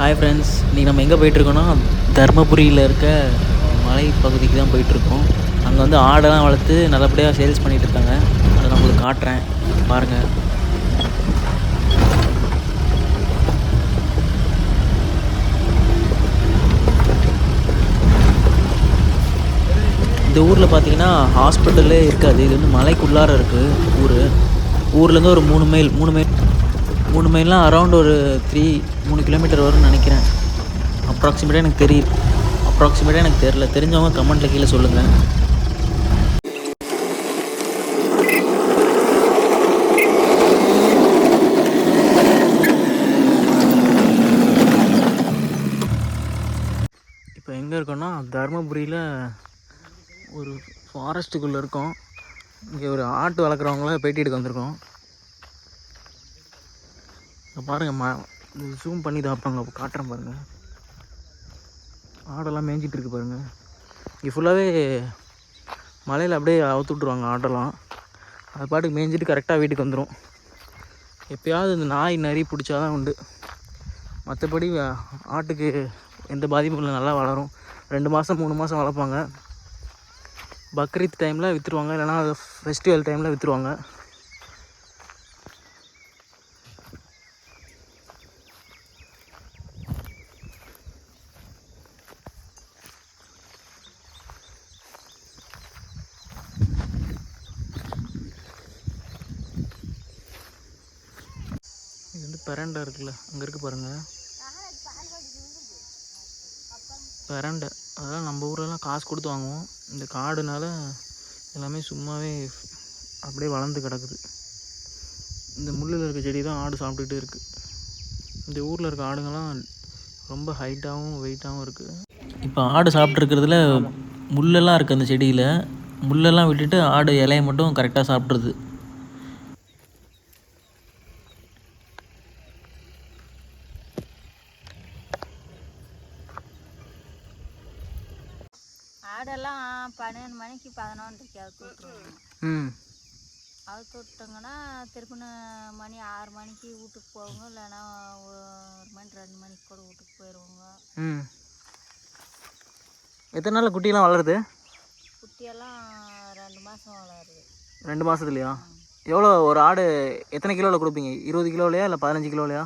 Hi friends இன்றைக்கி நம்ம எங்கே போயிட்டுருக்கோன்னா தருமபுரியில் இருக்க மலை பகுதிக்கு தான் போயிட்டுருக்கோம். அங்கே வந்து ஆடெல்லாம் வளர்த்து நல்லபடியாக சேல்ஸ் பண்ணிகிட்டு இருக்காங்க அதை நான் உங்களுக்கு காட்டுறேன். பாருங்கள் இந்த ஊரில் பார்த்தீங்கன்னா ஹாஸ்பிட்டலே இருக்காது. இது வந்து மலைக்குள்ளார இருக்குது ஊர். ஊர்லேருந்து ஒரு மூணு மைல் மூணு மைல் மூணு மைல்லாம் அரௌண்ட் ஒரு த்ரீ மூணு கிலோமீட்டர் வரும்னு நினைக்கிறேன். அப்ராக்சிமேட்டாக எனக்கு தெரியும் அப்ராக்சிமேட்டாக எனக்கு தெரில தெரிஞ்சவங்க கமெண்ட்டில் கீழே சொல்லுங்கள் இப்போ எங்கே இருக்கோன்னா தருமபுரியில் ஒரு ஃபாரஸ்ட்டுக்குள்ளே இருக்கோம். இங்கே ஒரு ஆட்டு வளர்க்குறவங்கள பேட்டி எடுக்க வந்திருக்கோம். பாருங்கள் ம ஜூம் பண்ணி தாப்பாங்க அப்போ காட்டுறேன் பாருங்கள் ஆடெல்லாம் மேய்ஞ்சிட்டு இருக்கு பாருங்கள் இங்கே ஃபுல்லாகவே மலையில் அப்படியே அவுத்து விட்ருவாங்க ஆட்டெல்லாம் அது பாட்டுக்கு மேய்ஞ்சிட்டு கரெக்டாக வீட்டுக்கு வந்துடும் எப்பயாவது இந்த நாய் நரி பிடிச்சாதான் உண்டு. மற்றபடி ஆட்டுக்கு எந்த பாதிப்பும் இல்லை நல்லா வளரும். ரெண்டு மாதம் மூணு மாதம் வளர்ப்பாங்க. பக்ரீத் டைமில் விற்றுருவாங்க இல்லைனா ஃபெஸ்டிவல் டைமில் விற்றுருவாங்க பெரண்டை இருக்குல்ல அங்கே இருக்கு பாருங்கள் பெரண்டை. அதெல்லாம் நம்ம ஊர்லலாம் காசு கொடுத்து வாங்குவோம். இந்த காடுனால எல்லாமே சும்மாவே அப்படியே வளர்ந்து கிடக்குது. இந்த முள்ளில் இருக்க செடி தான் ஆடு சாப்பிட்டுக்கிட்டே இருக்குது இந்த ஊரில் இருக்க ஆடுங்கள்லாம் ரொம்ப ஹைட்டாகவும் வெயிட்டாகவும் இருக்குது இப்போ ஆடு சாப்பிட்ருக்கிறதுல முள்ளெல்லாம் இருக்குது அந்த செடியில். முள்ளெல்லாம் விட்டுட்டு ஆடு இலையை மட்டும் கரெக்டாக சாப்பிட்ருது ஆடெல்லாம் பன்னெண்டு மணிக்கு பதினொன்றைக்கு அவுத்து விட்ருவோங்க ம். அவுத்து விட்டோங்கன்னா திருப்பின மணி ஆறு மணிக்கு வீட்டுக்கு போவோங்க இல்லைன்னா ஒரு மணி ரெண்டு மணிக்கு கூட வீட்டுக்கு போயிடுவோங்க. ம். எத்தனை நாளில் குட்டிலாம் வளருது? குட்டியெல்லாம் ரெண்டு மாதம் வளருது. ரெண்டு மாதத்துலையா எவ்வளோ ஒரு ஆடு எத்தனை கிலோவில் கொடுப்பீங்க? இருபது கிலோலையா இல்லை பதினஞ்சு கிலோலையா?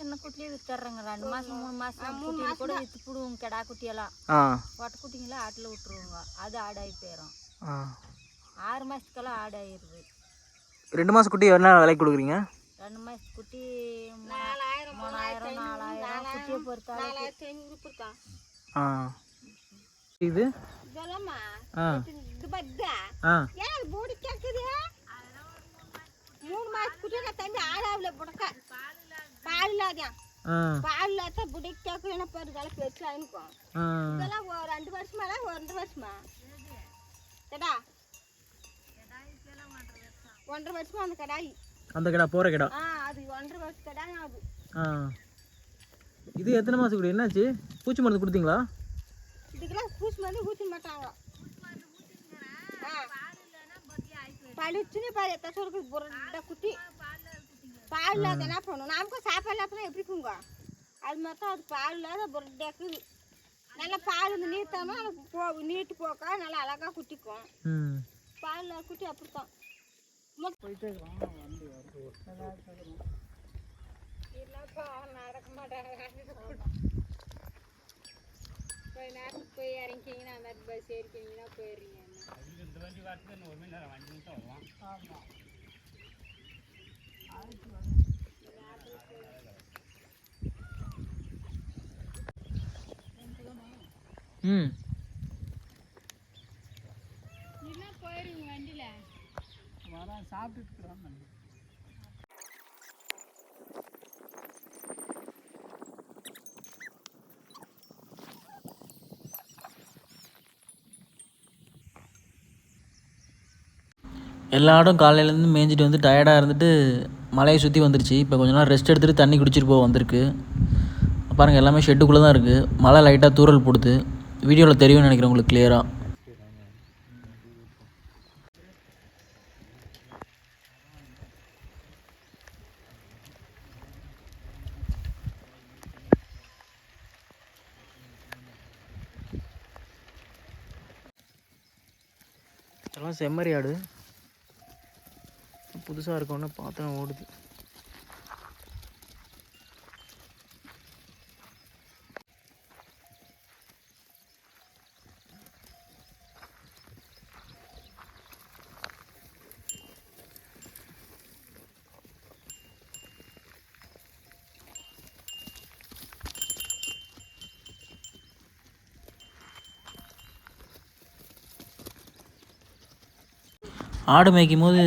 சின்ன குட்டிலே வித்துட்றேங்க. ரெண்டு மாதம் மூணு மாதம் குட்டியில கூட விற்று போடுவோங்க கிடா குட்டியெல்லாம். ஆ. ஒட்டை குட்டிங்கள ஆட்டில் விட்டுருவோங்க. அது ஆடாகி போயிடும் ஆ. ஆறு மாதத்துக்கெல்லாம் ஆடாயிருது. ரெண்டு மாதம் குட்டி என்ன விலைக்கு கொடுக்குறீங்க? ரெண்டு மாதத்து குட்டி மூணாயிரம் மூணாயிரம் நாலாயிரம் குட்டியை பொறுத்தாலும் ஆ. இது? இதெல்லாமா? இது பத்தா ஏன் மூடி கேட்குது மூணு மாசத்துக்குள்ள தம்பி ஆடாவில் புடக்க. பால் இல்லாதான் ஆ. பால் இல்லாத புடி கேட்குறேன்னா பாரு இதெல்லாம் பெருசாக இருக்கும் ஆ. இதெல்லாம் ஒரு ரெண்டு வருஷமாடா ஒரு ரெண்டு வருஷமா? கடா ஒன்றரை வருஷமா அந்த கடாய். அந்த கடா போகிற கடா ஆ அது ஒன்றரை வருஷம் கடாய் அது ஆ. இது எத்தனை மாதம் குடி என்னாச்சு? பூச்சி மருந்து கொடுத்தீங்களா? இதுக்கெல்லாம் பூசி மருந்து ஊற்றி மாட்டாங்க. பழுச்சுன்னு பாரு இருக்குது புரட்ட குட்டி. பால் இல்லாத என்ன பண்ணும் நமக்கும் சாப்பாடு இல்லாத எப்படி இருக்குங்க அது மாதிரி தான் அது பால் இல்லாத புரட்டாக்குது நல்லா பால் இந்த நீட்டாம போ நீட்டு போக்க நல்லா அழகாக குட்டிக்கும் பால் இல்லாத குட்டி அப்படித்தான். நடக்க மாட்டாங்க. போய் நேரத்துக்கு போய் இறங்கிக்கிங்கன்னா அந்த மாதிரி பஸ் ஏறிக்கிங்கன்னா போயிடுறீங்க. ம். என்ன போயிடுவீங்க வண்டியில். எல்லா ஆடும் காலையிலேருந்து மேய்ஞ்சிட்டு வந்து டயர்டாக இருந்துட்டு மலையை சுற்றி வந்துருச்சு. இப்போ கொஞ்ச நாள் ரெஸ்ட் எடுத்துகிட்டு தண்ணி குடிச்சிட்டு போக வந்திருக்கு. பாருங்கள் எல்லாமே ஷெட்டுக்குள்ளே தான் இருக்குது மழை லைட்டாக தூரல் போடுது. வீடியோவில் தெரியும்னு நினைக்கிறேன் உங்களுக்கு கிளியராக இதெல்லாம் செம்மறி ஆடு. புதுசாக இருக்கோன்னு பார்த்தா ஓடுது. ஆடு மேய்க்கும் போது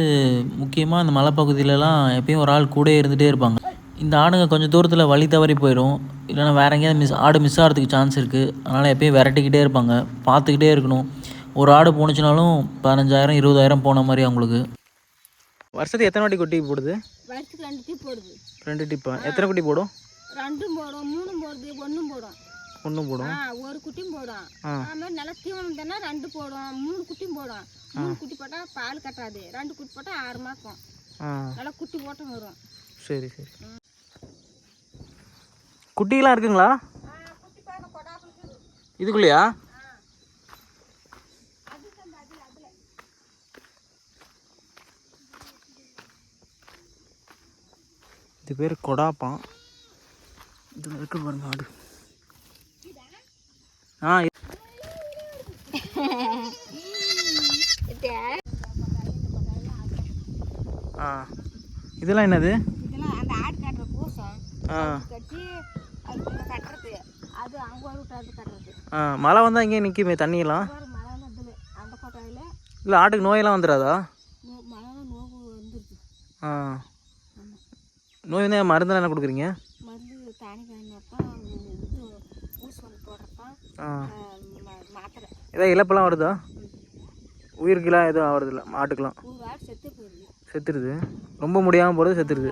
முக்கியமாக இந்த மலைப்பகுதியிலலாம் எப்பயும் ஒரு ஆள் கூடயே இருந்துகிட்டே இருப்பாங்க. இந்த ஆடுங்க கொஞ்சம் தூரத்தில் வழி தவறி போயிடும் இல்லைன்னா வேறு எங்கேயாவது மிஸ் ஆடு மிஸ் ஆகிறதுக்கு சான்ஸ் இருக்குது அதனால் எப்பயும் விரட்டிக்கிட்டே இருப்பாங்க. பார்த்துக்கிட்டே இருக்கணும். ஒரு ஆடு போணுச்சுனாலும் பதினஞ்சாயிரம் இருபதாயிரம் போன மாதிரி அவங்களுக்கு. வருஷத்துக்கு எத்தனை வாட்டி குட்டி போடுது? ரெண்டு போடுது. ரெண்டு டிப்பா எத்தனை குட்டி போடும்? ரெண்டும் போடும். மூணும் போடுது ஒன்றும் போடும். ஒன்றும் போடும். ஒரு குட்டியும் போடும். அது நல்லா தீவனம் தானே ரெண்டு போடும். மூணு குட்டியும் போடும். மூணு குட்டி போட்டால் பால் கட்டாது. ரெண்டு குட்டி போட்டால் ஆறு ஆ. நல்லா குட்டி போட்டும் வரும். சரி சரி. குட்டிலாம் இருக்குங்களா? இதுக்குள்ளேயா? இது பேர் கொடாப்பான் இதில் இருக்கு பாருங்க ஆடு. ஆ ஆ. இதெல்லாம் என்னது? இதெல்லாம் அந்த ஆடு கட்டுற பூசம் ஆ. கட்டி அதுக்குள்ள கட்டுறது. அது அங்கே ஒரு விட்டு அது கட்டுறது. ஆ மழை வந்தால் இங்கே நிற்குமே தண்ணியெல்லாம்? ஒரு மழை வந்தது அந்த கொட்டாயில். இல்லை ஆட்டுக்கு நோயெல்லாம் வந்துடாதா? மழை நோவு வந்துருது. ஆ. நோய் வந்து மருந்தெல்லாம் என்ன கொடுக்குறீங்க? மருந்து தானி ஏதாவது இழப்பெல்லாம் வருதா? உயிருக்கெல்லாம் எதுவும் ஆடு செத்து போயிடுது செத்துருது. ரொம்ப முடியாமல் போகிறது செத்துருது.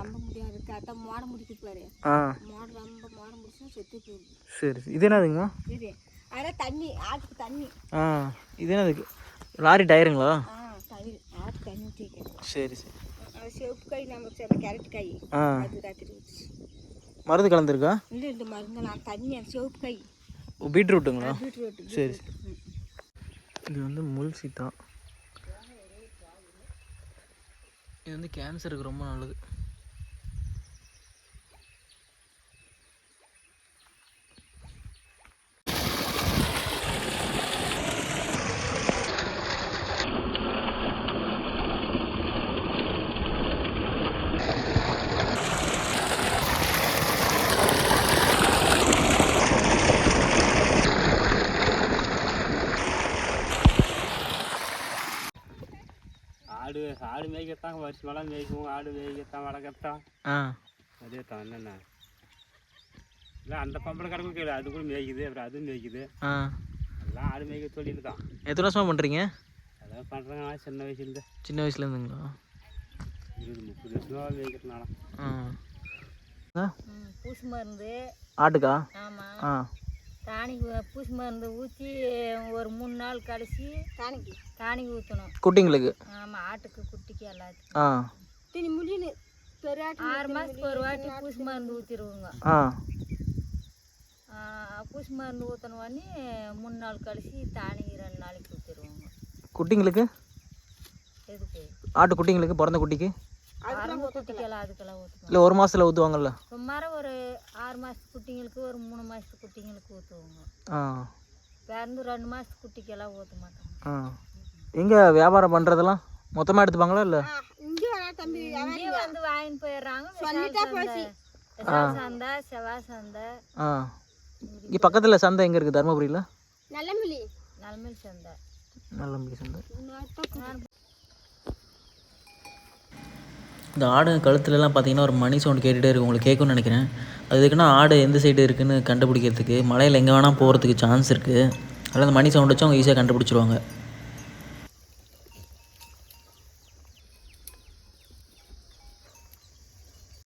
ஆ சரி. இது என்னதுங்கம்மா? தண்ணி ஆட்டுக்கு தண்ணி. ஆ இது என்னது லாரி டயருங்களா? தண்ணி தண்ணி சரி சரி. செவப்பு காய் நம்ம கேரட் காய். ஆ. மருந்து கலந்துருக்கா? இல்லை இந்த மருந்தெல்லாம் தண்ணி அந்த செவப்பு காய். பீட்ரூட்டுங்களா? பீட்ரூட் சரி சரி. இது வந்து முள் சீத்தா. இது வந்து கேன்சருக்கு ரொம்ப நல்லது ஆடு ஆடு மேய்க்கத்தான் வருஷமெல்லாம் மேய்க்கும் ஆடு மேய்க்கத்தான் வளர்க்கத்தான். ஆ. அதே தான் என்னென்ன? இல்லை அந்த பொம்பளை கிடக்கும் கீழே அது கூட மேய்க்குது அப்புறம் அதுவும் மேய்க்குது. ஆ. எல்லாம் ஆடு மேய்க்க தொழில் தான். எத்தனை வருஷமாக பண்ணுறீங்க அதான் பண்ணுறாங்க சின்ன வயசுலேருந்து. சின்ன வயசுலேருந்துங்களா? இருபது முப்பது வருஷமாக மேய்க்கிறதுனால. ஆ. பூசி மருந்து. ஆட்டுக்கா? ஆமாம் ஆ. டானிக்கு பூசி மருந்து ஊற்றி ஒரு மூணு நாள் கழிச்சு டானிக்கு? டானிக்கு ஊற்றணும் குட்டிங்களுக்கு? ஆமாம் ஆட்டுக்கு குட்டிக்கு எல்லாத்துக்கும். ஆ. தினி முடின்னு பெரிய ஆறு மாதத்துக்கு ஒரு வாட்டி பூசி மருந்து ஊற்றிடுவோங்க ஆ. பூசி மருந்து ஊற்றினோடனே மூணு நாள் கழிச்சு டானிக்கு ரெண்டு நாளைக்கு ஊற்றிடுவோங்க குட்டிங்களுக்கு? எதுக்கு? ஆட்டு குட்டிங்களுக்கு பிறந்த குட்டிக்கு? இல்லை ஒரு மாதத்தில் ஊற்றுவாங்கல்ல சுமார ஒரு ஆறு மாதத்து குட்டிங்களுக்கு ஒரு மூணு மாதத்து குட்டிங்களுக்கு ஊற்றுவோங்க ஆ. பிறந்து ரெண்டு மாதத்து குட்டிக்கெல்லாம் ஊற்ற மாட்டோம். ஆ. எங்கே வியாபாரம் பண்ணுறதெல்லாம் மொத்தமாக எடுத்துப்பாங்களா இல்லை? இங்கே வந்து வாங்கிட்டு போயிடுறாங்க சந்தை செவ்வாய் சந்தை. ஆ. இங்கே பக்கத்தில் சந்தை எங்கே இருக்குது தருமபுரியில்? நல்லமிலி நல்லமிலி சந்தை. நல்லம்பி சந்தை. இந்த ஆடு கழுத்துலலாம் பார்த்தீங்கன்னா ஒரு மணி சவுண்ட் கேட்டுகிட்டே இருக்கும். உங்களுக்கு கேட்கும்னு நினைக்கிறேன். அது எதுக்குன்னா ஆடு எந்த சைடு இருக்குதுன்னு கண்டுபிடிக்கிறதுக்கு மலையில் எங்கே வேணால் போகிறதுக்கு சான்ஸ் இருக்குது அதில் அந்த மணி சவுண்ட் வச்சு அவங்க ஈஸியாக கண்டுபிடிச்சிருவாங்க.